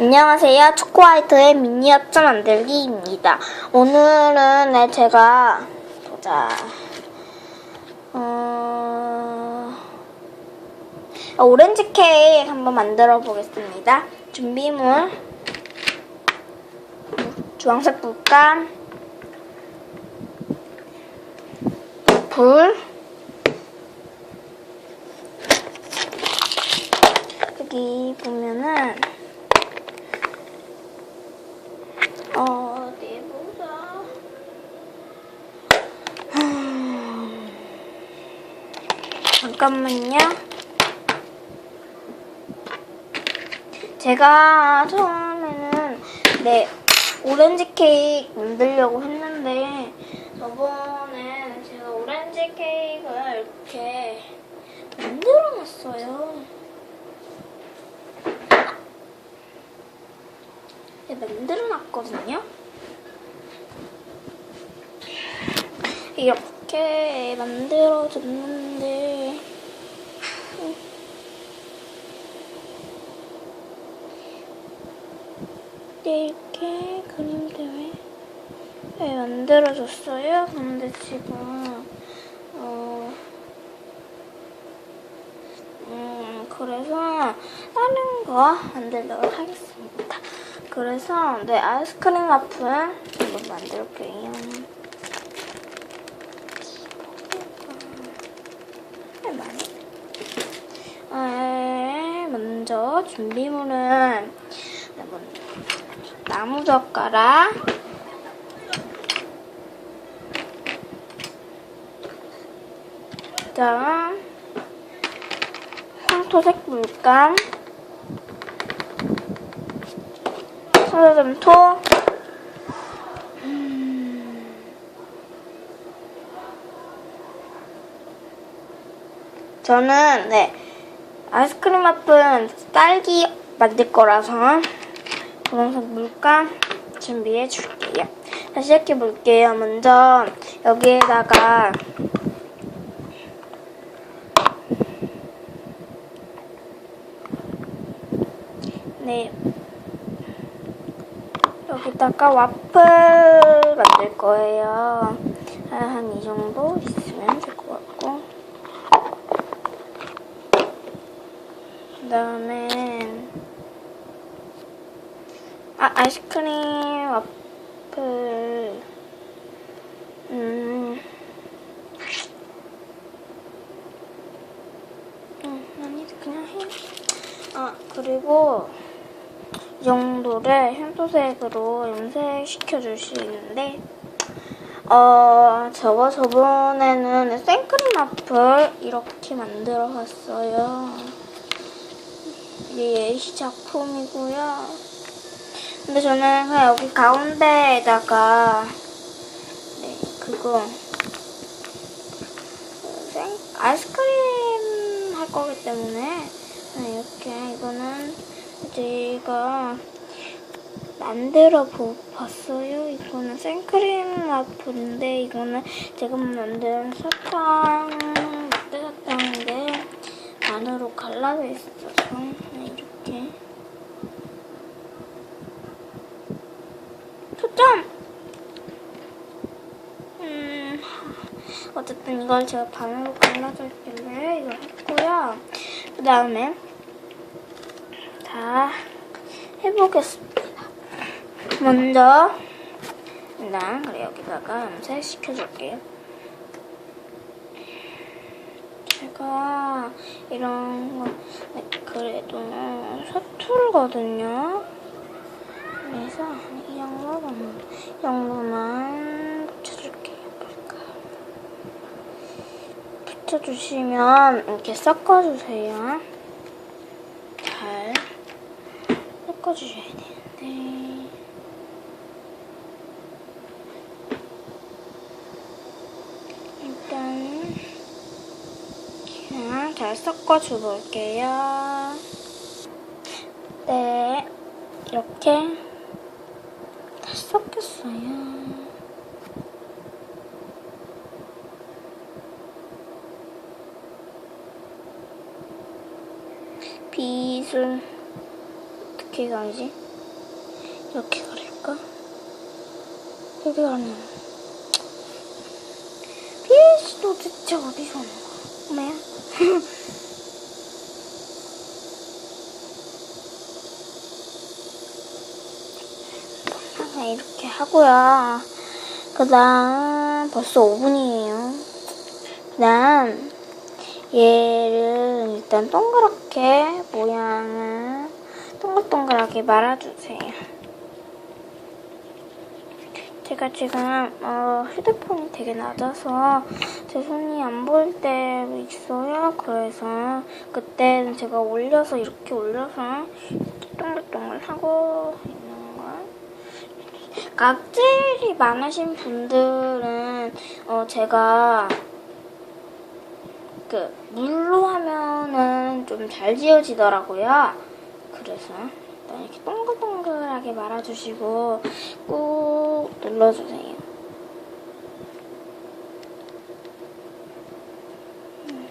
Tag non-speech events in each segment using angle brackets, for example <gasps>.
안녕하세요. 초코화이트의 미니어처 만들기입니다. 오늘은 네, 제가 보자. 어... 오렌지 케이크 한번 만들어 보겠습니다. 준비물 주황색 불감 불 여기 보면은 어디 보자. 음, 잠깐만요. 제가 처음에는 네 오렌지 케이크 만들려고 했는데 저번에 제가 오렌지 케이크를 이렇게 만들어 놨어요. 네, 만들어 놨거든요. 이렇게 만들어 줬는데 이렇게 그림 때문에 네, 만들어 줬어요. 근데 지금 어 음, 그래서 다른 거 만들도록 하겠습니다. 그래서 네 아이스크림 와플 한번 만들게요. 네. 네, 먼저 준비물은 나무 젓가락. 그다음 황토색 물감. 사자점토 저는 네 아이스크림 맛은 딸기 만들 거라서 분홍색 물감 준비해 줄게요. 다시 시작해 볼게요. 먼저 여기에다가 네 여기다가 와플 만들 거예요. 한 이 정도 있으면 될 것 같고. 그 다음에, 아, 아이스크림 와플. 음. 음, 아니, 그냥 해. 아, 그리고, 이 정도를 흰도색으로 염색시켜 줄 수 있는데 어 저거 저번에는 생크림 앞을 이렇게 만들어 봤어요. 이게 예시 작품이고요. 근데 저는 그냥 여기 가운데에다가 네 그거 생 아이스크림 할 거기 때문에 네, 이렇게 이거는 제가 만들어 보, 봤어요. 이거는 생크림 와플인데 이거는 제가 만든 사탕 라떼 사탕인데 안으로 갈라져 있어서 네, 이렇게 초점. 음 어쨌든 이걸 제가 반으로 갈라져 있길래 이걸 했고요. 그 다음에 자, 해보겠습니다. 먼저, 일단, 그래, 여기다가 염색 시켜줄게요. 제가, 이런 거, 네, 그래도 서툴거든요. 그래서, 이이 정도만 붙여줄게요. 볼까. 붙여주시면, 이렇게 섞어주세요. 잘. 섞어주셔야 되는데 일단 그냥 잘 섞어줘 볼게요 네 이렇게 다 섞였어요 빗을 어떻게 가지? 이렇게 가릴까? 이렇게 가면 PS도 대체 어디서 오는 거야? 엄마야? 항상 <laughs> 이렇게 하고요. 그 다음 벌써 5분이에요. 그 다음 얘를 일단 동그랗게 모양을 동글동글하게 말아주세요. 제가 지금 어, 휴대폰이 되게 낮아서 제 손이 안 보일 때도 있어요. 그래서 그때는 제가 올려서 이렇게 올려서 동글동글 하고. 각질이 많으신 분들은 어, 제가 그 물로 하면은 좀 잘 지워지더라고요. 그래서 이렇게 동글동글하게 말아주시고 꾹 눌러주세요. 음.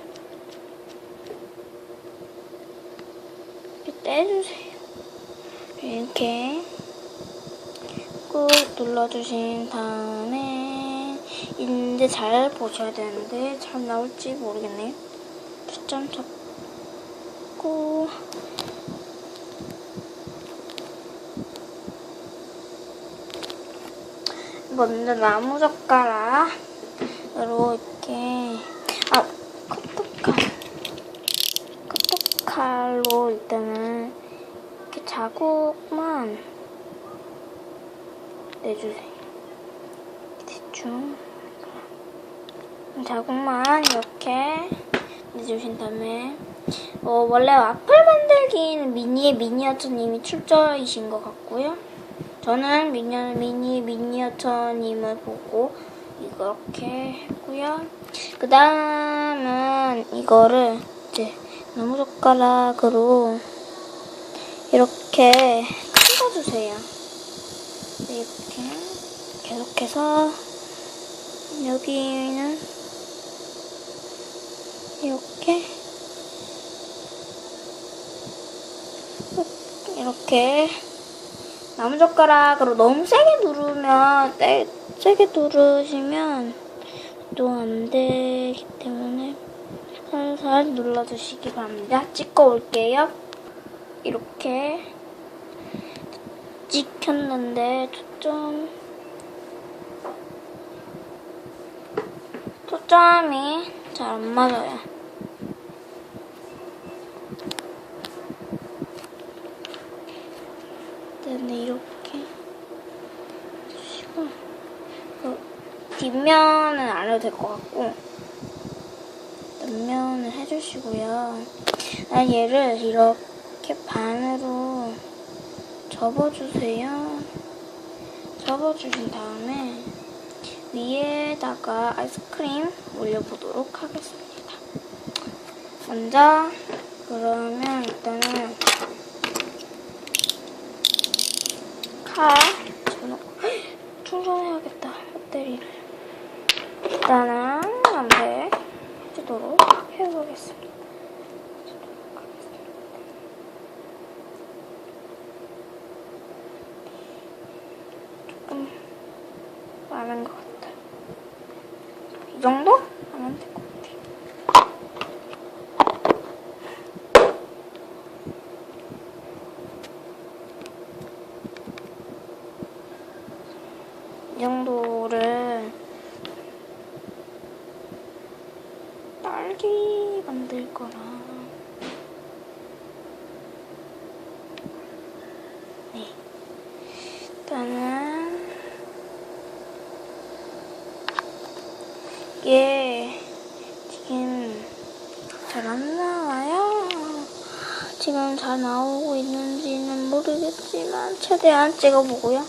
이렇게 떼주세요. 이렇게 꾹 눌러주신 다음에 이제 잘 보셔야 되는데 잘 나올지 모르겠네요. 초점 잡고 먼저 나무 젓가락으로 이렇게 아 커터칼 커터칼로 일단은 이렇게 자국만 내주세요. 대충 자국만 이렇게 내주신 다음에 어, 원래 와플 만들기는 미니의 미니어처님이 출저이신 것 같고요. 저는 미니, 미니 미니어처님을 보고 이렇게 했고요. 그 다음은 이거를 이제 나무젓가락으로 이렇게 찍어주세요. 이렇게 계속해서 여기는 이렇게 이렇게 나무젓가락으로 너무 세게 누르면 떼, 세게 누르시면 또 안 되기 때문에 살살 눌러주시기 바랍니다. 찍고 올게요. 이렇게 찍혔는데 초점 초점이 잘 안 맞아요. 일단 이렇게 그 뒷면은 안 해도 될 것 같고 옆면을 해주시고요. 난 얘를 이렇게 반으로 접어주세요. 접어주신 다음에 위에다가 아이스크림 올려보도록 하겠습니다. 먼저 그러면 일단은 칼 집어넣고 충전해야겠다 배터리를 일단은 연배 해주도록 해보겠습니다. 많은 것 같아. 이 정도 하면 될것 같아. 이 정도를 딸기 만들 거라. 네. 일단은 이게 지금 잘 안 나와요. 지금 잘 나오고 있는지는 모르겠지만 최대한 찍어보고요.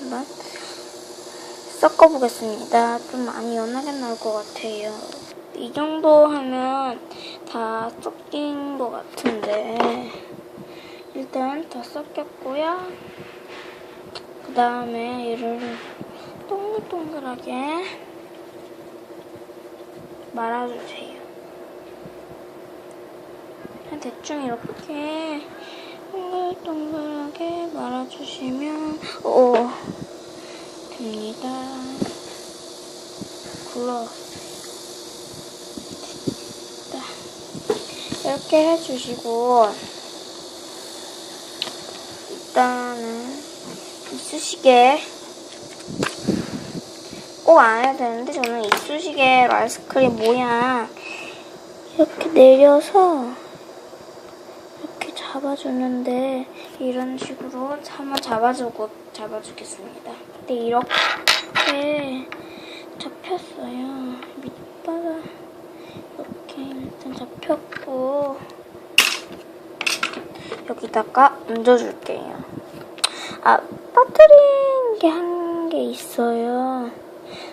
한번 섞어보겠습니다. 좀 많이 연하게 나올 것 같아요. 이 정도 하면 다 섞인 것 같은데 일단 다 섞였고요. 그 다음에 얘를 동글동글하게 말아주세요. 대충 이렇게 동글동글하게 말아주시면 오 됩니다. 굴러. 이렇게 해주시고 일단은 이쑤시개 꼭 안 해도 되는데 저는 이쑤시개로 아이스크림 모양 이렇게 내려서 이렇게 잡아주는데 이런 식으로 한번 잡아주고 잡아주겠습니다. 근데 이렇게 잡혔어요. 밑바닥 이렇게 일단 잡혔고 여기다가 얹어줄게요. 아 빠뜨린 게한개 있어요.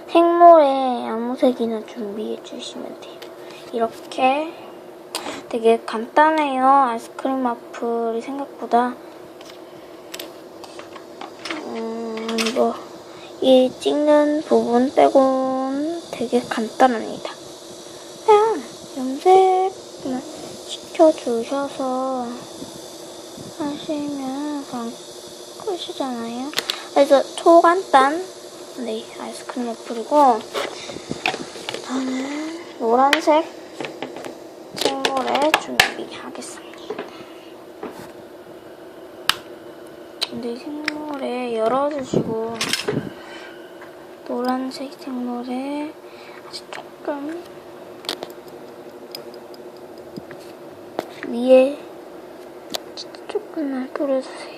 생모에 아무 색이나 준비해 주시면 돼요. 이렇게 되게 간단해요. 아이스크림 와플이 생각보다. 음, 뭐, 이 찍는 부분 빼곤 되게 간단합니다. 그냥 염색만 시켜주셔서 하시면 그 냥 끝이잖아요. 그래서 초간단, 네, 아이스크림 와플이고, 저는 노란색 생물에 준비하겠습니다. 근데 이 생물에 열어주시고 노란색 생물에 아주 조금 위에 조금만 뿌려주세요.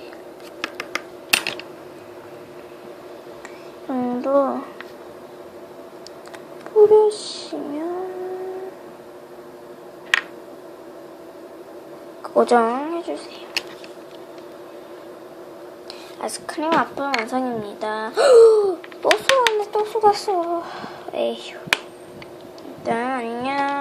이 정도 뿌려주시면 고정해주세요. 아이스크림 와플 완성입니다. <gasps> 또 쏘았네, 또 쏘았어. 에휴. 일단 안녕.